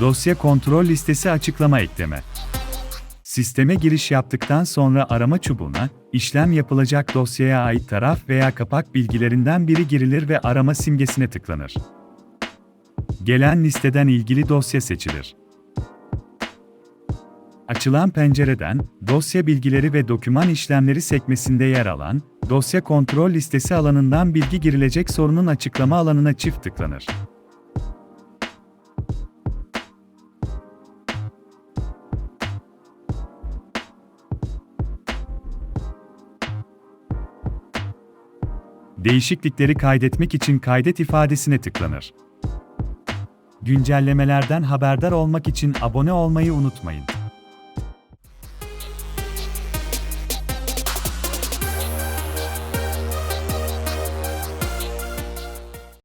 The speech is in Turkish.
Dosya kontrol listesi açıklama ekleme. Sisteme giriş yaptıktan sonra arama çubuğuna, işlem yapılacak dosyaya ait taraf veya kapak bilgilerinden biri girilir ve arama simgesine tıklanır. Gelen listeden ilgili dosya seçilir. Açılan pencereden, dosya bilgileri ve doküman işlemleri sekmesinde yer alan, dosya kontrol listesi alanından bilgi girilecek sorunun açıklama alanına çift tıklanır. Değişiklikleri kaydetmek için kaydet ifadesine tıklanır. Güncellemelerden haberdar olmak için abone olmayı unutmayın.